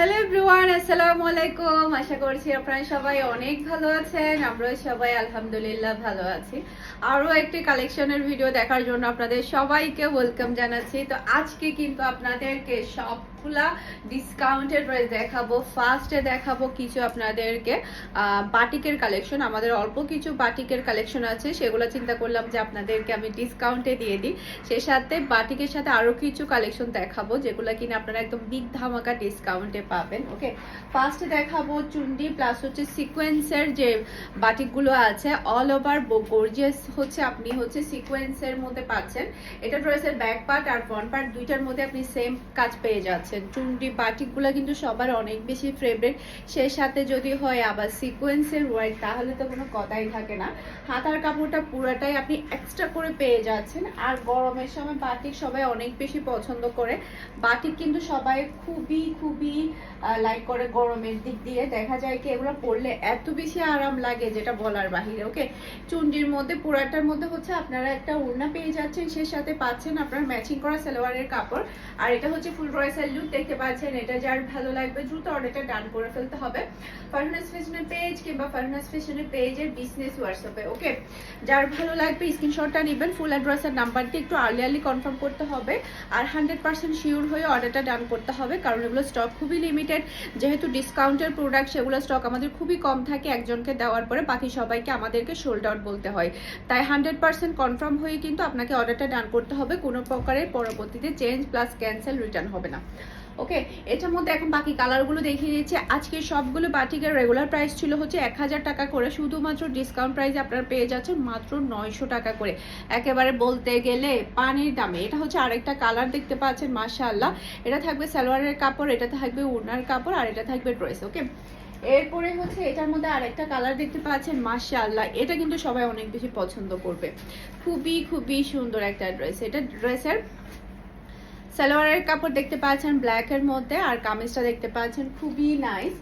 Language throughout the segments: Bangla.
হ্যালো এভরিওয়ান আসসালামু আলাইকুম আশা করছি আপনারা সবাই অনেক ভালো আছেন। আমরা সবাই আলহামদুলিল্লাহ ভালো আছি। আরও একটি কালেকশনের ভিডিও দেখার জন্য আপনাদের সবাইকে ওয়েলকাম জানাচ্ছি। তো আজকে কিন্তু আপনাদেরকে সবগুলা ডিসকাউন্টের ড্রেস দেখাবো ফার্স্টে দেখাবো কিছু আপনাদেরকে। বাটিকের কালেকশন আমাদের অল্প কিছু বাটিকের কালেকশন আছে, সেগুলো চিন্তা করলাম যে আপনাদেরকে আমি ডিসকাউন্টে দিয়ে দিই। সে সাথে বাটিকের সাথে আরও কিছু কালেকশন দেখাবো, যেগুলো কিনা আপনারা একদম বিগ ধামাকা ডিসকাউন্টে পাবেন ওকে ফার্স্টে দেখাবো চুন্ডি প্লাস হচ্ছে সিকোয়েন্সের যে বাটিকগুলো আছে অল ওভার গর্জিয়াস হচ্ছে, আপনি হচ্ছে সিকোয়েন্সের মধ্যে পাচ্ছেন। এটা ড্রেসের ব্যাক পার্ট আর ফ্রন্ট পার্ট দুইটার মধ্যে আপনি সেম কাজ পেয়ে যাচ্ছেন। চুন্ডি বাটিকগুলো কিন্তু সবার অনেক বেশি ফেভারিট সে সাথে যদি হয় আবার সিকোয়েন্সের ওয়ার্ক তাহলে তো কোনো কথাই থাকে না। হাতার কাপড়টা পুরাটাই আপনি এক্সট্রা করে পেয়ে যাচ্ছেন। আর গরমের সময় বাটিক সবাই অনেক বেশি পছন্দ করে। বাটিক কিন্তু সবাই খুবই খুবই লাইক করে গরমের দিক দিয়ে। দেখা যায় কি, এগুলো পরলে এত বেশি আরাম লাগে যেটা বলার বাহিরে ওকে চুন্ডির মধ্যে, পুরাটার মধ্যে হচ্ছে আপনারা একটা ওড়না পেয়ে যাচ্ছেন, সে সাথে পাচ্ছেন আপনার ম্যাচিং করা সালোয়ারের কাপড়। আর এটা হচ্ছে ফুল রয়েসের লুক দেখতে পাচ্ছেন, এটা যার ভালো লাগবে দ্রুত অর্ডারটা ডান করে ফেলতে হবে। ফারহানাস ফ্যাশনের পেজ কিংবা ফারহানাস ফ্যাশনের পেজের বিজনেস হোয়াটসঅ্যাপে ওকে যার ভালো লাগবে স্ক্রিনশটটা নেবেন ফুল অ্যাড্রেসের নাম্বারটি একটু আর্লি আর্লি কনফার্ম করতে হবে। আর হান্ড্রেড পার্সেন্ট শিওর হয়ে অর্ডারটা ডান করতে হবে, কারণ এগুলো স্টক খুবই লিমিটেড যেহেতু ডিসকাউন্টের প্রোডাক্ট সেগুলো স্টক আমাদের খুবই কম থাকে, একজনকে দেওয়ার পরে বাকি সবাইকে আমাদেরকে সোল্ড আউট বলতে হয়। তাই হান্ড্রেড পার্সেন্ট কনফার্ম হয়ে কিন্তু আপনাকে অর্ডারটা ডান করতে হবে, কোনো প্রকারের পরবর্তীতে চেঞ্জ প্লাস ক্যান্সেল রিটার্ন হবে না। ওকে, এটার মধ্যে এখন বাকি কালারগুলো দেখিয়ে দিচ্ছি। আজকে সবগুলো বাটিকের রেগুলার প্রাইস ছিল হচ্ছে এক হাজার টাকা করে। শুধুমাত্র ডিসকাউন্ট প্রাইস আপনারা পেয়ে যাচ্ছেন মাত্র নয়শো টাকা করে। একেবারে বলতে গেলে পানির দামে। এটা হচ্ছে আরেকটা কালার দেখতে পাচ্ছেন, মাশাআল্লাহ। এটা থাকবে সালোয়ারের কাপড়, এটা থাকবে উড়নার কাপড়, আর এটা থাকবে ড্রেস ওকে? এরপরে হচ্ছে এটার মধ্যে আরেকটা কালার দেখতে পাচ্ছেন, মাশাআল্লাহ। এটা কিন্তু সবাই অনেক বেশি পছন্দ করবে। খুবই খুবই সুন্দর একটা ড্রেস এটা ড্রেসের সালোয়ারের কাপড় দেখতে পাচ্ছেন ব্ল্যাকের মধ্যে আর কামিজটা দেখতে পাচ্ছেন, খুবই নাইস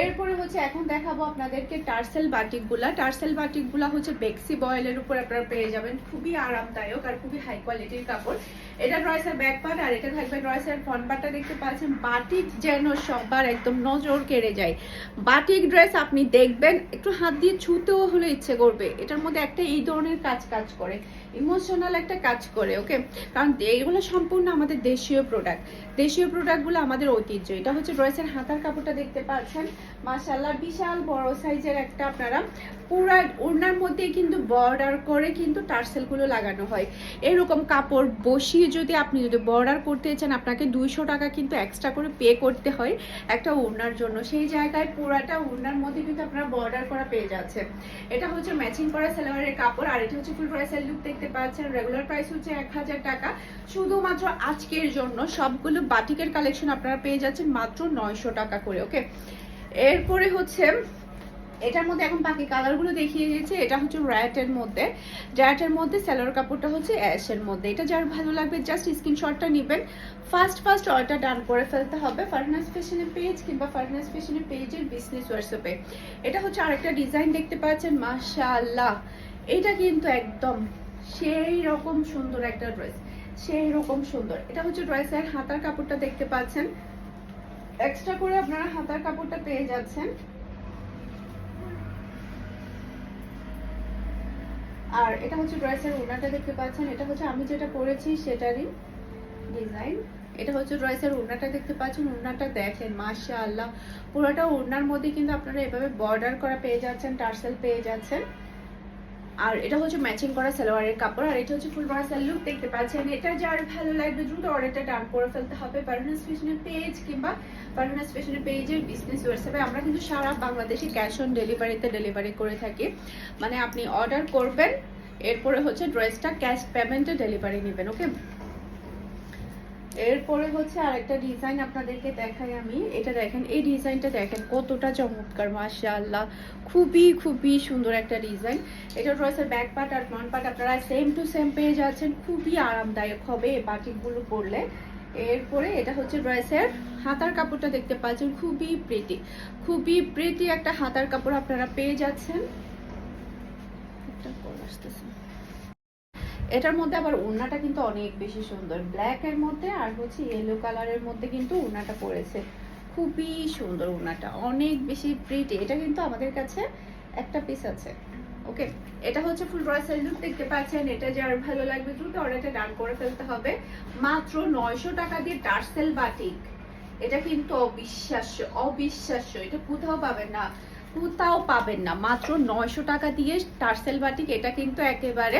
এরপরে হচ্ছে এখন দেখাবো আপনাদেরকে টার্সেল বাটিকগুলা। টার্সেল বাটিকগুলা হচ্ছে বেক্সি বয়েলের উপর আপনারা পেয়ে যাবেন। খুবই আরামদায়ক আর খুবই হাই কোয়ালিটির কাপড়। এটা ড্রয়েসের ব্যাক পার্ট আর এটা থাকবে ড্রয়েসের ফ্রন্ট পার্টটা দেখতে পাচ্ছেন। বাটিক যেন সবার একদম নজর কেড়ে যায়। বাটিক ড্রেস আপনি দেখবেন, একটু হাত দিয়ে ছুতেও হলে ইচ্ছে করবে। এটার মধ্যে একটা এই ধরনের কাজ কাজ করে। ইমোশনাল একটা কাজ করে ওকে কারণ এগুলো সম্পূর্ণ আমাদের দেশীয় প্রোডাক্ট দেশীয় প্রোডাক্টগুলো আমাদের ঐতিহ্য। এটা হচ্ছে ড্রেসের হাতার কাপড়টা দেখতে পাচ্ছেন। মাশাল্লাহ বিশাল বড় সাইজের একটা আপনারা পুরা ওড়নার মধ্যে কিন্তু বর্ডার করে কিন্তু টার্সেলগুলো লাগানো হয়। এরকম কাপড় বসিয়ে যদি আপনি যদি বর্ডার করতে চান, আপনাকে দুইশো টাকা কিন্তু এক্সট্রা করে পে করতে হয় একটা ওড়নার জন্য। সেই জায়গায় পুরাটা ওড়নার মধ্যে কিন্তু আপনারা বর্ডার করা পেয়ে যাচ্ছে এটা হচ্ছে ম্যাচিং করা সালোয়ারের কাপড় আর এটা হচ্ছে ফুল প্রাইসের লুক দেখতে পাচ্ছেন রেগুলার প্রাইস হচ্ছে এক হাজার টাকা। শুধুমাত্র আজকের জন্য সবগুলো বাটিকের কালেকশন আপনারা পেয়ে যাচ্ছেন মাত্র নয়শো টাকা করে ওকে এরপরে হচ্ছে, এটার মধ্যে এখন বাকি কালারগুলো দেখিয়ে দিয়েছে। এটা হচ্ছে র্যাটের মধ্যে। র্যাটের মধ্যে স্যালোর কাপড়টা হচ্ছে অ্যাশের মধ্যে। এটা যার ভালো লাগবে জাস্ট স্ক্রিনশটটা নেবেন। ফার্স্ট ফার্স্ট অর্ডার ডান করে ফেলতে হবে ফার্নাস ফ্যাশনের পেজ কিংবা ফার্নাস ফ্যাশনের পেজের বিজনেস হোয়াটসঅ্যাপে এটা হচ্ছে আরেকটা ডিজাইন দেখতে পাচ্ছেন, মাশাআল্লাহ। এটা কিন্তু একদম সেই রকম সুন্দর একটা ড্রেস সেই রকম সুন্দর। এটা হচ্ছে ড্রেসের হাতার কাপড়টা দেখতে পাচ্ছেন। এক্সট্রা করে আপনারা হাতার কাপড়টা পেয়ে যাচ্ছেন। আর এটা হচ্ছে ড্রেসের ওড়নাটা দেখতে পাচ্ছেন। এটা হচ্ছে আমি যেটা পরেছি সেটারই ডিজাইন এটা হচ্ছে ড্রেসের ওড়নাটা দেখতে পাচ্ছেন। ওড়নাটা দেখেন, মাশাআল্লাহ। পুরোটা ওড়নার মধ্যে কিন্তু আপনারা এভাবে বর্ডার করা পেয়ে যাচ্ছেন, টার্সেল পেয়ে যাচ্ছেন। আর এটা হচ্ছে ম্যাচিং করা সালোয়ারের কাপড়, আর এটা হচ্ছে ফুল মার্সাল লুক দেখতে পাচ্ছেন। এটা যার ভালো লাগবে দ্রুত অর্ডারটা ডান করে ফেলতে হবে। পারফরমেন্স ফ্যাশনের পেজ কিংবা পারফরমেন্স ফ্যাশনের পেজের বিজনেস হোয়াটসঅ্যাপে আমরা কিন্তু সারা বাংলাদেশে ক্যাশ অন ডেলিভারিতে ডেলিভারি করে থাকি। মানে আপনি অর্ডার করবেন, এরপরে হচ্ছে ড্রেসটা ক্যাশ পেমেন্টে ডেলিভারি নেবেন ওকে এরপরে হচ্ছে আরেকটা ডিজাইন আপনাদেরকে দেখাই আমি। এটা দেখেন, এই ডিজাইনটা দেখেন কতটা চমৎকার, মাশাআল্লাহ। খুবই খুবই সুন্দর একটা ডিজাইন এটা ড্রেসের ব্যাক পার্ট আর ফ্রন্ট পার্ট আপনারা সেম টু সেম পেয়ে যাচ্ছেন। খুবই আরামদায়ক হবে এই বাটিকগুলো পরলে। এরপরে এটা হচ্ছে ড্রেসের হাতার কাপড়টা দেখতে পাচ্ছেন, খুবই প্রিটি খুবই প্রিটি একটা হাতার কাপড় আপনারা পেয়ে যাচ্ছেন। একটা আসতেছে। এটার মধ্যে আবার ওড়নাটা কিন্তু অনেক বেশি সুন্দর। ব্ল্যাক এর মধ্যে আর হচ্ছে ইয়েলো কালারের মধ্যে কিন্তু ওড়নাটা পড়েছে। খুবই সুন্দর ওড়নাটা, অনেক বেশি প্রিটি এটা কিন্তু আমাদের কাছে একটা পিস আছে। ওকে এটা হচ্ছে ফুল রয়েসেল লুক দেখতে পাচ্ছেন। এটা যার ভালো লাগবে দ্রুত অর্ডারটা ডান করে ফেলতে হবে। মাত্র নয়শো টাকা দিয়ে টার্সেল বাটিক এটা কিন্তু অবিশ্বাস্য অবিশ্বাস্য। এটা কোথাও পাবেন না। কোথাও পাবেন না। মাত্র নয়শো টাকা দিয়ে টার্সেল বাটিক, এটা কিন্তু একেবারে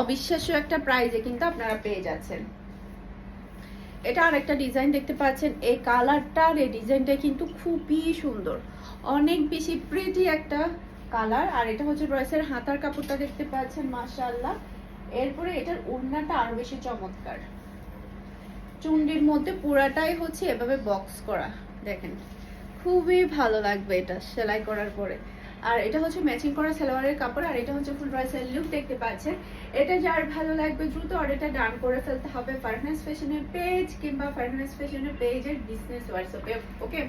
অবিশ্বাস্য একটা প্রাইজে কিন্তু আপনারা পেয়ে যাচ্ছেন। এটা আরেকটা ডিজাইন দেখতে পাচ্ছেন। এই কালারটা আর এই ডিজাইনটা কিন্তু খুবই সুন্দর। অনেক বেশি প্রিটি একটা কালার। আর এটা হচ্ছে ড্রেসের হাতার কাপড়টা দেখতে পাচ্ছেন, মাশাআল্লাহ। এরপরে এটার ওড়নাটা আরও বেশি চমৎকার। চুন্ডির মধ্যে পুরাটাই হচ্ছে এভাবে বক্স করা। দেখেন। খুবই ভালো লাগবে এটা সেলাই করার পরে। আর এটা হচ্ছে ম্যাচিং করা সালোয়ারের কাপড়, আর এটা হচ্ছে ফুল ড্রেসের লুক দেখতে পাচ্ছেন। এটা যার ভালো লাগবে দ্রুত অর্ডারটা ডান করে ফেলতে হবে ফারহানাস ফ্যাশনের পেজ কিংবা ফারহানাস ফ্যাশনের পেজের বিজনেস হোয়াটসঅ্যাপে ওকে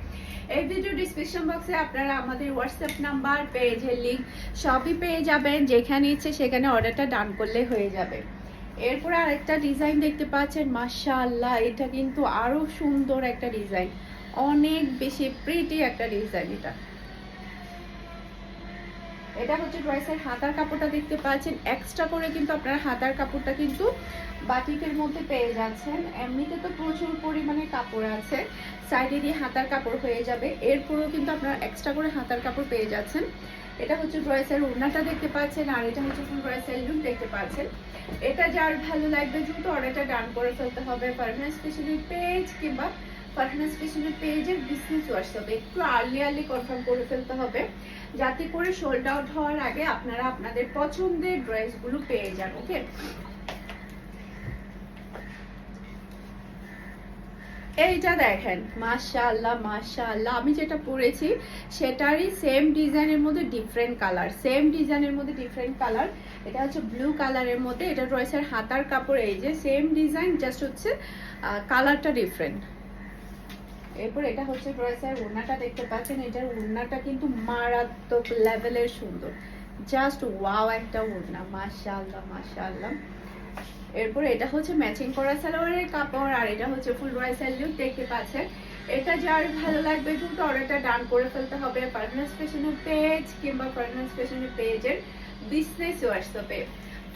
এই ভিডিও ডিসক্রিপশন বক্সে আপনারা আমাদের হোয়াটসঅ্যাপ নাম্বার পেজের লিঙ্ক সবই পেয়ে যাবেন। যেখানে ইচ্ছে সেখানে অর্ডারটা ডান করলে হয়ে যাবে। এরপরে আরেকটা ডিজাইন দেখতে পাচ্ছেন, মাশাআল্লাহ, এটা কিন্তু আরও সুন্দর একটা ডিজাইন অনেক বেশি প্রিটি একটা ডিজাইন এটা। এটা হচ্ছে ড্রেসের হাতার কাপড়টা দেখতে পাচ্ছেন। এক্সট্রা করে কিন্তু আপনারা হাতার কাপড়টা কিন্তু বাটিকের মধ্যে পেয়ে যাচ্ছেন। এমনিতে তো প্রচুর পরিমাণে কাপড় আছে। সাইডে দিয়ে হাতার কাপড় হয়ে যাবে। এরপরেও কিন্তু আপনারা এক্সট্রা করে হাতার কাপড় পেয়ে যাচ্ছেন। এটা হচ্ছে ড্রেসের ওড়নাটা দেখতে পাচ্ছেন। আর এটা হচ্ছে ফুল ড্রেসের লুক দেখতে পাচ্ছেন। এটা যার ভালো লাগবে, দ্রুত অর্ডারটা ডান করে ফেলতে হবে। ফারহানা স্পেশালি পেজ কিংবা ফারহানা স্পেশালি পেজের বিজনেস হোয়াটসঅ্যাপে একটু আর্লি আর্লি কনফার্ম করে ফেলতে হবে, যাতে করে সোল্ড আউট হওয়ার আগে আপনারা আপনাদের পছন্দের ড্রেসগুলো পেয়ে যান ওকে এইটা দেখেন, মাশাআল্লাহ মাশাআল্লাহ, আমি যেটা পরেছি, সেটারই সেম ডিজাইনের মধ্যে ডিফারেন্ট কালার সেম ডিজাইনের মধ্যে ডিফারেন্ট কালার এটা হচ্ছে ব্লু কালারের মধ্যে, এটা রয়েছে হাতার কাপড়, এই যে সেম ডিজাইন জাস্ট হচ্ছে কালারটা ডিফারেন্ট এরপর এটা হচ্ছে ড্রেসের ওড়নাটা দেখতে পাচ্ছেন, এটার ওড়নাটা কিন্তু মারাত্মক লেভেলের সুন্দর। জাস্ট ওয়াও একটা ওড়না, মাশাআল্লাহ মাশাআল্লাহ। এরপর এটা হচ্ছে ম্যাচিং করা সালোয়ারের কাপড়, আর এটা হচ্ছে ফুল ড্রেসের লুক দেখতে পাচ্ছেন। এটা যার ভালো লাগবে, কিন্তু অর্ডারটা ডান করে ফেলতে হবে পার্টনার্স ফ্যাশনের পেজ কিংবা পার্টনার্স ফ্যাশনের পেজের বিজনেস হোয়াটসঅ্যাপে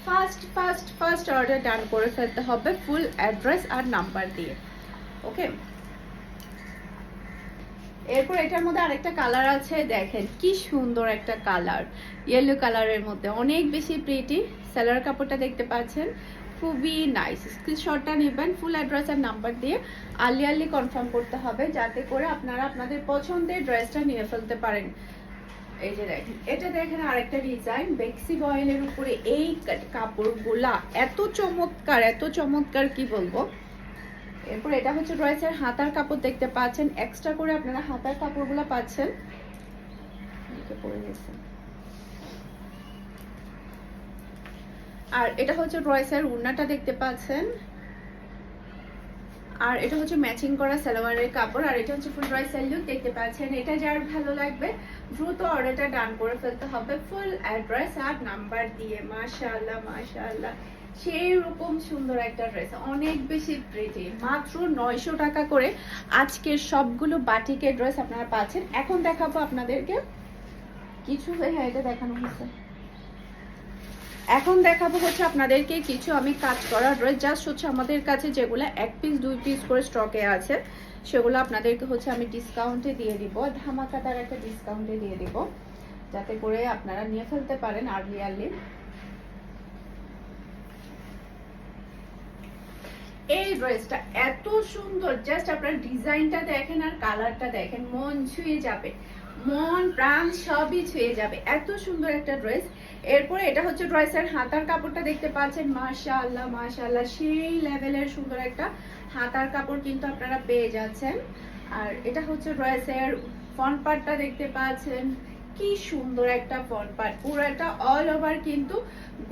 first first first order done করে ফেলতে হবে ফুল অ্যাড্রেস আর নাম্বার দিয়ে। ওকে এরপর এটার মধ্যে আরেকটা কালার আছে, দেখেন কি সুন্দর একটা কালার ইয়েলো কালারের মধ্যে। অনেক বেশি প্রিটি স্যালার কাপড়টা দেখতে পাচ্ছেন, খুবই নাইস স্ক্রিনশটটা নেবেন ফুল অ্যাড্রেস আর নাম্বার দিয়ে আর্লি আর্লি কনফার্ম করতে হবে, যাতে করে আপনারা আপনাদের পছন্দের ড্রেসটা নিয়ে ফেলতে পারেন। এই যে দেখেন, এটা দেখেন আরেকটা ডিজাইন বেক্সি বয়েলের উপরে এই কাপড়গুলা, এত চমৎকার এত চমৎকার কি বলব? এরপর এটা হচ্ছে ড্রেসের হাতার কাপড় দেখতে পাচ্ছেন। এক্সট্রা করে আপনারা হাতার কাপড়গুলো পাচ্ছেন। আর এটা হচ্ছে ড্রেসের উন্নাটা দেখতে পাচ্ছেন। আর এটা হচ্ছে ম্যাচিং করা সালোয়ারের কাপড়। আর এটা হচ্ছে ফুল ড্রেসের লুক দেখতে পাচ্ছেন। এটা যার ভালো লাগবে, দ্রুত অর্ডারটা ডান করে ফেলতে হবে। ফুল অ্যাড্রেস আর নাম্বার দিয়ে, মাশাআল্লাহ মাশাআল্লাহ। সেই রকম সুন্দর একটা ড্রেস অনেক বেশি প্রিটি মাত্র নয়শো টাকা করে আজকের সবগুলো বাটিকের ড্রেস আপনারা পাচ্ছেন। এখন দেখাবো আপনাদেরকে। কিছু হ্যাঁ এটা দেখানো হয়েছে এখন দেখাবো হচ্ছে আপনাদেরকে কিছু আমি কাজ করা ড্রেস জাস্ট হচ্ছে আমাদের কাছে যেগুলো এক পিস দুই পিস করে স্টকে আছে, সেগুলো আপনাদেরকে হচ্ছে আমি ডিসকাউন্টে দিয়ে দিব। ধামাকাদার একটা ডিসকাউন্টে দিয়ে দিব, যাতে করে আপনারা নিয়ে ফেলতে পারেন আর্লি আর্লি এই ড্রেসটা এত সুন্দর জাস্ট আপনার ডিজাইনটা দেখেন আর কালারটা দেখেন, মন ছুঁয়ে যাবে। মন, প্রাণ সবই ছুঁয়ে যাবে। এত সুন্দর একটা ড্রেস। এরপরে এটা হচ্ছে ড্রেসের হাতার কাপড়টা দেখতে পাচ্ছেন। মাশাআল্লাহ মাশাআল্লাহ, সেই লেভেলের সুন্দর একটা হাতার কাপড় কিন্তু আপনারা পেয়ে যাচ্ছেন। আর এটা হচ্ছে ড্রেসের ফ্রন্ট পার্টটা দেখতে পাচ্ছেন। কি সুন্দর একটা ফ্রন্ট পার্ট পুরোটা অল ওভার কিন্তু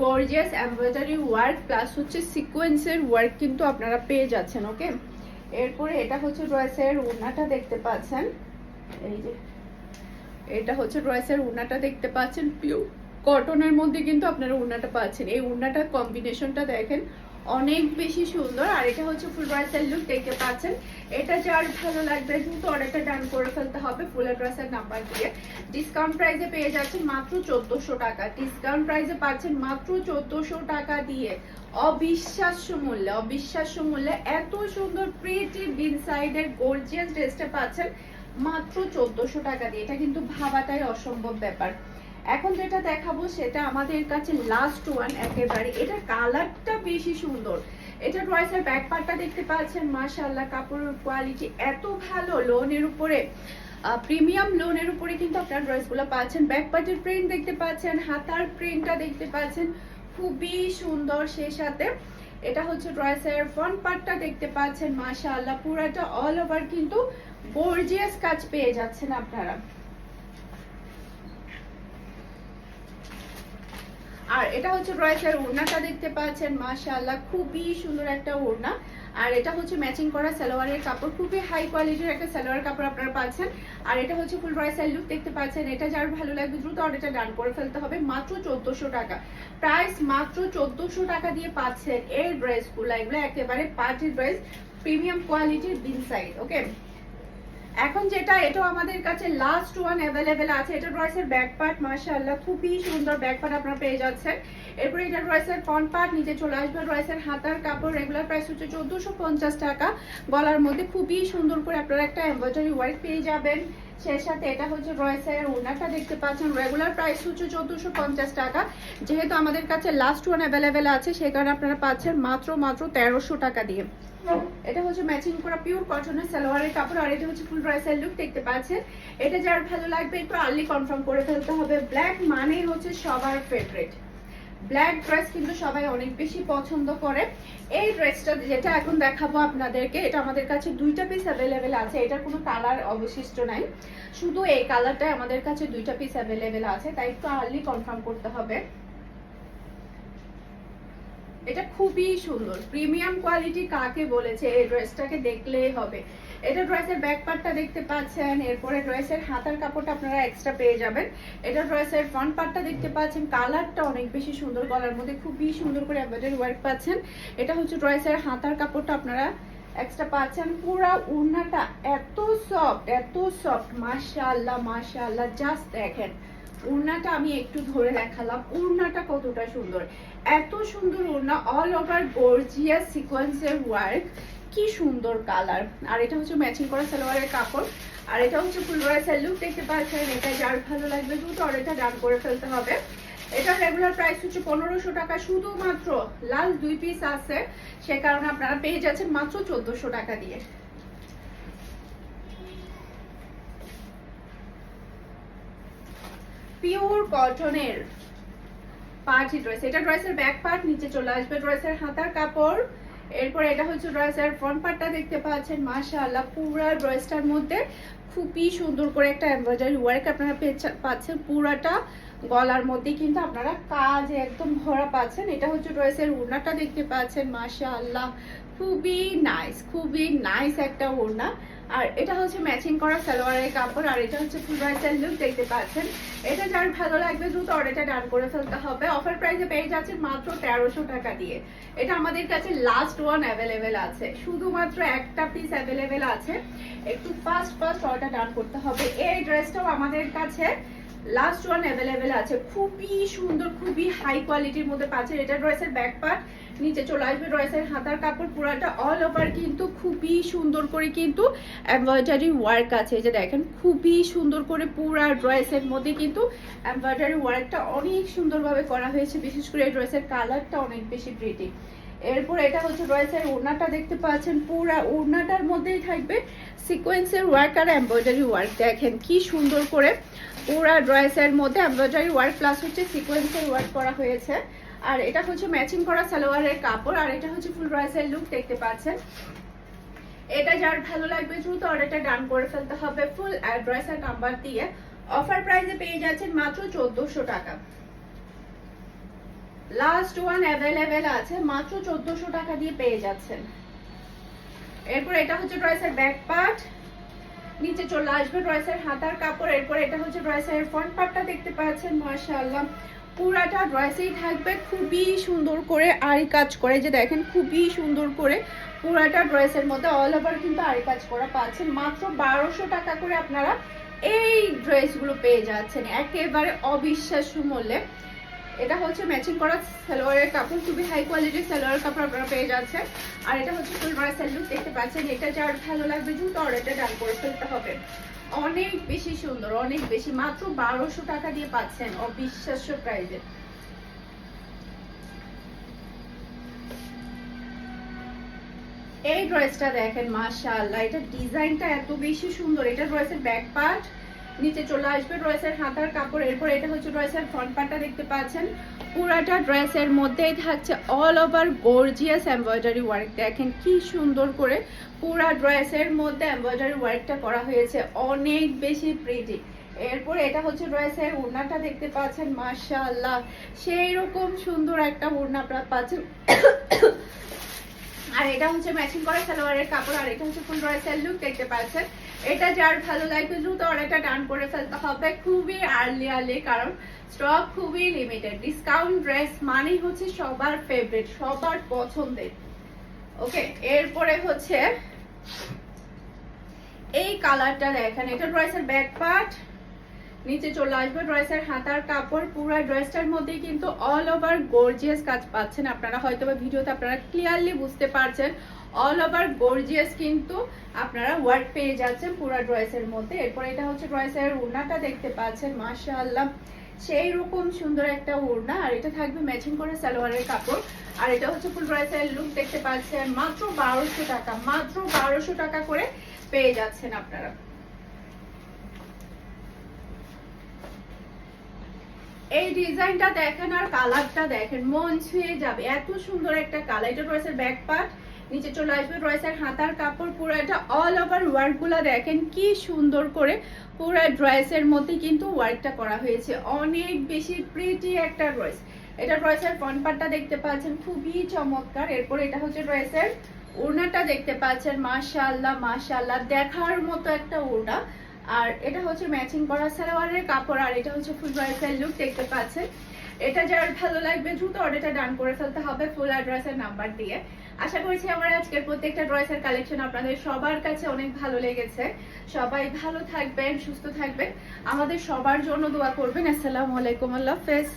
গর্জিয়াস এমব্রয়ডারি ওয়ার্ক প্লাস হচ্ছে সিকোয়েন্সের ওয়ার্ক কিন্তু আপনারা পেয়ে যাচ্ছেন ওকে এরপরে এটা হচ্ছে ড্রেসের ওড়নাটা দেখতে পাচ্ছেন। এই যে, এটা হচ্ছে ড্রেসের ওড়নাটা দেখতে পাচ্ছেন। পিউ কটনের মধ্যে কিন্তু আপনারা ওড়নাটা পাচ্ছেন। এই ওড়নাটার কম্বিনেশনটা দেখেন অনেক বেশি সুন্দর, আর এটা হচ্ছে ফুল ড্রেসের লুক দেখতে পাচ্ছেন। এটা যার ভালো লাগবে, দ্রুত অর্ডারটা ডান করে ফেলতে হবে ফুল ড্রেসের নাম্বার দিয়ে। ডিসকাউন্ট প্রাইসে পেয়ে যাচ্ছেন মাত্র চোদ্দশো টাকা। ডিসকাউন্ট প্রাইসে পাচ্ছেন মাত্র চোদ্দশো টাকা দিয়ে। অবিশ্বাস্য মূল্যে অবিশ্বাস্য মূল্যে এত সুন্দর প্রিটি বিন সাইডের গর্জিয়াস ড্রেসটা পাচ্ছেন মাত্র চোদ্দশো টাকা দিয়ে। এটা কিন্তু ভাবাটাই অসম্ভব ব্যাপার। এখন যেটা দেখাবো সেটা আমাদের কাছে লাস্ট ওয়ান একেবারে এটা কালারটা বেশি সুন্দর। এটা ড্রয়েসের ব্যাক পার্টটা দেখতে পাচ্ছেন, মাশাআল্লাহ, কাপড়ের কোয়ালিটি এত ভালো। লোনের উপরে প্রিমিয়াম লোনের উপরে কিন্তু আপনার ড্রেসগুলো পাচ্ছেন। ব্যাক পার্টের প্রিন্ট দেখতে পাচ্ছেন, হাতার প্রিন্টটা দেখতে পাচ্ছেন। খুবই সুন্দর সেই সাথে। এটা হচ্ছে ড্রয়েসের ফ্রন্ট পার্টটা দেখতে পাচ্ছেন, মাশাআল্লাহ, পুরাটা অল ওভার কিন্তু গর্জিয়াস কাজ পেয়ে যাচ্ছেন আপনারা। আর এটা হচ্ছে ড্রয়েসের ওড়নাটা দেখতে পাচ্ছেন, মাশাআল্লাহ, খুবই সুন্দর একটা ওড়না। আর এটা হচ্ছে ম্যাচিং করা সালোয়ারের কাপড়, খুবই হাই কোয়ালিটির একটা সালোয়ার কাপড় আপনারা পাচ্ছেন। আর এটা হচ্ছে ফুল ড্রয়েসের লুক দেখতে পাচ্ছেন, এটা যার ভালো লাগবে দ্রুত অর্ডারটা ডান করে ফেলতে হবে, মাত্র চোদ্দশো টাকা। প্রাইস মাত্র চোদ্দশো টাকা দিয়ে পাচ্ছেন এই ড্রেসগুলো, এগুলো একেবারে পার্টি ড্রেস, প্রিমিয়াম কোয়ালিটির বিন সাইড ওকে? এখন যেটা এটা আমাদের কাছে লাস্ট ওয়ান অ্যাভেলেবেল আছে। এটা রয়েছে ব্যাক পার্ট মাশাআল্লাহ, খুবই সুন্দর ব্যাক পার্ট আপনারা পেয়ে যাচ্ছেন। এরপরে এটা রয়েছে ফ্রন্ট পার্ট নিচে চলে আসবে রয়েছে হাতার কাপড় রেগুলার প্রাইস হচ্ছে চোদ্দোশো টাকা। গলার মধ্যে খুবই সুন্দর করে আপনারা একটা এমব্রয়ডারি ওয়ার্ক পেয়ে যাবেন। সেই সাথে এটা হচ্ছে রয়েছে ওনাটা দেখতে পাচ্ছেন। রেগুলার প্রাইস হচ্ছে চোদ্দশো পঞ্চাশ টাকা। যেহেতু আমাদের কাছে লাস্ট ওয়ান অ্যাভেলেবেল আছে, সেই কারণে আপনারা পাচ্ছেন মাত্র মাত্র তেরোশো টাকা দিয়ে। এটা হচ্ছে ম্যাচিং করা পিওর কটনের সালোয়ারের কাপড়, আর এটা হচ্ছে ফুল ড্রেসের লুক দেখতে পাচ্ছেন। এটা যার ভালো লাগবে, একটু আর্লি কনফার্ম করে ফেলতে হবে। ব্ল্যাক মানেই হচ্ছে সবার ফেভারিট ব্ল্যাক ড্রেস কিন্তু সবাই অনেক বেশি পছন্দ করে। এই ড্রেসটা যেটা এখন দেখাবো আপনাদেরকে, এটা আমাদের কাছে দুইটা পিস অ্যাভেলেবেল আছে, এটার কোনো কালার অবশিষ্ট নাই। শুধু এই কালারটাই আমাদের কাছে দুইটা পিস অ্যাভেলেবেল আছে, তাই একটু আর্লি কনফার্ম করতে হবে। এটা খুবই সুন্দর প্রিমিয়াম কোয়ালিটি কাকে বলেছে, এই ড্রেসটাকে দেখলেই হবে। এটা ড্রেসের ব্যাক পার্টটা দেখতে পাচ্ছেন, এরপরে ড্রেসের হাতার কাপড়টা আপনারা এক্সট্রা পেয়ে যাবেন। এটা ড্রেসের ফ্রন্ট পার্টটা দেখতে পাচ্ছেন কালারটা অনেক বেশি সুন্দর, গলার মধ্যে খুবই সুন্দর করে এমব্রয়ডারি ওয়ার্ক পাচ্ছেন। এটা হচ্ছে ড্রেসের হাতার কাপড়টা আপনারা এক্সট্রা পাচ্ছেন। পুরা উড়নাটা এত সফট এত সফট মাশাআল্লাহ মাশাআল্লাহ জাস্ট দেখেন। উড়নাটা আমি একটু ধরে দেখালাম, উড়নাটা কতটা সুন্দর। এত সুন্দর ওড়না অল ওভার গর্জিয়াস সিকোয়েন্সের ওয়ার্ক কি সুন্দর কালার। আর এটা হচ্ছে ম্যাচিং করা সালোয়ারের কাপড়। আর এটা হচ্ছে ফুল ড্রেসের লুক দেখতে পাচ্ছেন, এটা যার ভালো লাগবে দ্রুত অর্ডারটা ডান করে ফেলতে হবে। এটা রেগুলার প্রাইস হচ্ছে পনেরোশো টাকা, শুধুমাত্র লাল দুই পিস আছে। সে কারণে আপনারা পেয়ে যাচ্ছেন মাত্র চোদ্দশো টাকা দিয়ে। পিওর কটনের পার্টি ড্রেস এটা ড্রেসের ব্যাক পার্ট নিচে চলে আসবে ড্রেসের হাতার কাপড়। এরপর এটা হচ্ছে ড্রেসের ফ্রন্ট পার্টটা দেখতে পাচ্ছেন, মাশাআল্লাহ, পুরো ড্রেসটার মধ্যে খুবই সুন্দর করে একটা এমব্রয়ডারি ওয়ার্ক আপনারা পাচ্ছেন। পুরাটা গলার মধ্যে কিন্তু আপনারা কাজ একদম ভরা পাচ্ছেন। এটা হচ্ছে ড্রেসের ওড়নাটা দেখতে পাচ্ছেন, মাশাআল্লাহ, খুবই নাইস খুবই নাইস একটা ওড়না। আর এটা হচ্ছে ম্যাচিং করা সালোয়ারের কাপড়, আর এটা হচ্ছে ফুল ড্রেসের লুক দেখতে পাচ্ছেন। এটা যার ভালো লাগবে দ্রুত অর্ডারটা ডান করে ফেলতে হবে। অফার প্রাইসে পেয়ে যাচ্ছে মাত্র তেরোশো টাকা দিয়ে। এটা আমাদের কাছে লাস্ট ওয়ান অ্যাভেলেবেল আছে। শুধুমাত্র একটা পিস অ্যাভেলেবেল আছে। একটু ফার্স্ট ফার্স্ট অর্ডার ডান করতে হবে। এই ড্রেসটাও আমাদের কাছে লাস্ট ওয়ান অ্যাভেলেবেল আছে। খুবই সুন্দর, খুবই হাই কোয়ালিটির মধ্যে পাচ্ছেন এটা ড্রেসের ব্যাক পার্ট নিচে চলে আসবে ড্রেসের হাতার কাপড়, পুরাটা অল ওভার কিন্তু খুবই সুন্দর করে কিন্তু এমব্রয়ডারি ওয়ার্ক আছে। যে দেখেন, খুবই সুন্দর করে পুরা ড্রেসের মধ্যে কিন্তু এমব্রয়ডারি ওয়ার্কটা অনেক সুন্দরভাবে করা হয়েছে। বিশেষ করে এই ড্রেসের কালারটা অনেক বেশি প্রিটি এরপর এটা হচ্ছে ড্রেসের ওড়নাটা দেখতে পাচ্ছেন। পুরা ওড়নাটার মধ্যেই থাকবে সিকোয়েন্সের ওয়ার্ক আর এমব্রয়ডারি ওয়ার্ক দেখেন কি সুন্দর করে পুরা ড্রেসের মধ্যে এমব্রয়ডারি ওয়ার্ক প্লাস হচ্ছে সিকোয়েন্সের ওয়ার্ক করা হয়েছে। আর এটা হচ্ছে ম্যাচিং করা সালোয়ারের কাপড়, আর এটা হচ্ছে ফুল ড্রেসের লুক দেখতে পাচ্ছেন। এটা যার ভালো লাগবে দ্রুত অর্ডারটা ডান করে ফেলতে হবে ফুল অ্যাড্রেস আর নাম্বার দিয়ে। অফার প্রাইসে পেয়ে যাচ্ছেন মাত্র চোদ্দশো টাকা। লাস্ট ওয়ান অ্যাভেলেবেল আছে, মাত্র চোদ্দশো টাকা দিয়ে পেয়ে যাচ্ছেন। এরপর এটা হচ্ছে ড্রেসের ব্যাক পার্ট নিচে চলে আসবে ড্রেসের হাতার কাপড়। এরপর এটা হচ্ছে ড্রেসের ফ্রন্ট পার্টটা দেখতে পাচ্ছেন, মাশাআল্লাহ। পুরাটা ড্রেসেই থাকবে খুবই সুন্দর করে আরি কাজ করে। যে দেখেন, খুবই সুন্দর করে পুরাটা ড্রেসের মধ্যে অল ওভার কিন্তু আরি কাজ করা পাচ্ছেন। মাত্র বারোশো টাকা করে আপনারা এই ড্রেসগুলো পেয়ে যাচ্ছেন। একেবারে অবিশ্বাস্য মূল্যে। এটা হচ্ছে ম্যাচিং করা সালোয়ারের কাপড়, খুবই হাই কোয়ালিটির সালোয়ারের কাপড় আপনারা পেয়ে যাচ্ছেন। আর এটা হচ্ছে ফুল ড্রেসের লুক দেখতে পাচ্ছেন এটা যার ভালো লাগবে দ্রুত অর্ডারটা ডান করে ফেলতে হবে। অনেক বেশি সুন্দর, অনেক বেশি, মাত্র বারোশো টাকা দিয়ে পাচ্ছেন অবিশ্বাস্য প্রাইজে এই ড্রেসটা দেখেন, মাশাআল্লাহ, এটা ডিজাইনটা এত বেশি সুন্দর, এটা ড্রেসের ব্যাক পার্ট নিচে চলে আসবে ড্রেসের হাতার কাপড়। এরপর এটা হচ্ছে ড্রেসের ফ্রন্ট পার্টটা দেখতে পাচ্ছেন। পুরাটা ড্রেসের মধ্যেই থাকছে all over gorgeous embroidery work দেখেন কি সুন্দর করে পুরা ড্রেসের মধ্যে এমব্রয়ডারি ওয়ার্কটা করা হয়েছে। অনেক বেশি প্রিটি এরপর এটা হচ্ছে ড্রেসের ওড়নাটা দেখতে পাচ্ছেন, মাশাআল্লাহ। সেই রকম সুন্দর একটা ওড়না আপনারা পাচ্ছেন। আর এটা হচ্ছে ম্যাচিং করা সালোয়ারের কাপড়, আর এটা হচ্ছে ফুল ড্রেসের লুক দেখতে পাচ্ছেন। এটা যার ভালো লাগবে দ্রুত অর্ডারটা ডান করে ফেলতে হবে খুবই আর্লি আর্লি কারণ স্টক খুবই লিমিটেড ডিসকাউন্ট ড্রেস মানেই হচ্ছে সবার ফেভারিট সবার পছন্দের। ওকে এরপরে হচ্ছে এই কালারটা দেখেন, এটা ড্রেসের ব্যাক পার্ট নিচে চলে আসবে ড্রেসের হাতার কাপড়, পুরো ড্রেসটার মধ্যে কিন্তু অল ওভার গর্জিয়াস কাজ পাচ্ছেন। আপনারা হয়তো ভিডিওতে আপনারা ক্লিয়ারলি বুঝতে পারছেন অল ওভার গর্জিয়াস কিন্তু আপনারা ওয়ার্ক পেয়ে যাচ্ছেন পুরো ড্রেসের মধ্যে। এরপর এটা হচ্ছে ড্রেসের ওড়নাটা দেখতে পাচ্ছেন, মাশাআল্লাহ। সেই রকম সুন্দর একটা ওড়না আর এটা থাকবে ম্যাচিং করে সালোয়ারের কাপড়। আর এটা হচ্ছে ফুল ড্রেসের লুক দেখতে পাচ্ছেন, মাত্র বারোশো টাকা, মাত্র বারোশো টাকা করে পেয়ে যাচ্ছেন আপনারা। এই ডিজাইনটা দেখেন আর কালারটা দেখেন, মন ছুঁয়ে যাবে। এত সুন্দর একটা কালার। এটা রয়েছে ব্যাক পার্ট নিচে চলে আসবে, রয়েছে হাতার কাপড়, পুরো এটা অল ওভার ওয়ার্কগুলা দেখেন, কি সুন্দর করে পুরো ড্রেসের মধ্যে কিন্তু ওয়ার্কটা করা হয়েছে। অনেক বেশি প্রিটি একটা ড্রেস এটা ড্রেসের ফ্রন্ট দেখতে পাচ্ছেন, খুবই চমৎকার। এরপর এটা হচ্ছে ড্রেসের ওড়নাটা দেখতে পাচ্ছেন, মাশাআল্লাহ মাশাআল্লাহ, দেখার মতো একটা ওড়না। আর এটা হচ্ছে ম্যাচিং করা সালোয়ারের কাপড়, আর এটা হচ্ছে ফুল ড্রেসের লুক দেখতে পাচ্ছেন। এটা যার ভালো লাগবে, দ্রুত অর্ডারটা ডান করে ফেলতে হবে ফুল অ্যাড্রেসের নাম্বার দিয়ে। আশা করছি আমার আজকের প্রত্যেকটা ড্রেসের কালেকশন আপনাদের সবার কাছে অনেক ভালো লেগেছে। সবাই ভালো থাকবেন, সুস্থ থাকবেন। আমাদের সবার জন্য দোয়া করবেন। আসসালামু আলাইকুম, আল্লাহ হাফেজ।